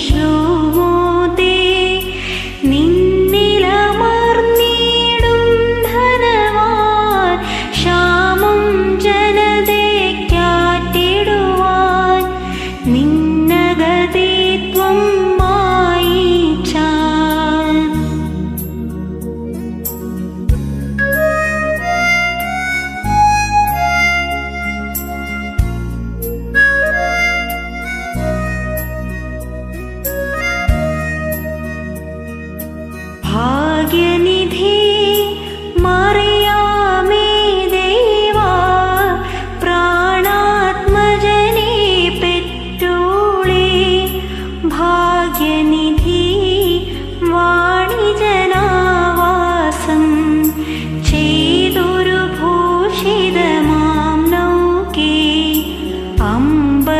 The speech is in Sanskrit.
Krishna निधि वाणि जनावासं क्षीदुर्भोषिद मां नौके अम्बरशिल्पीतिन्दे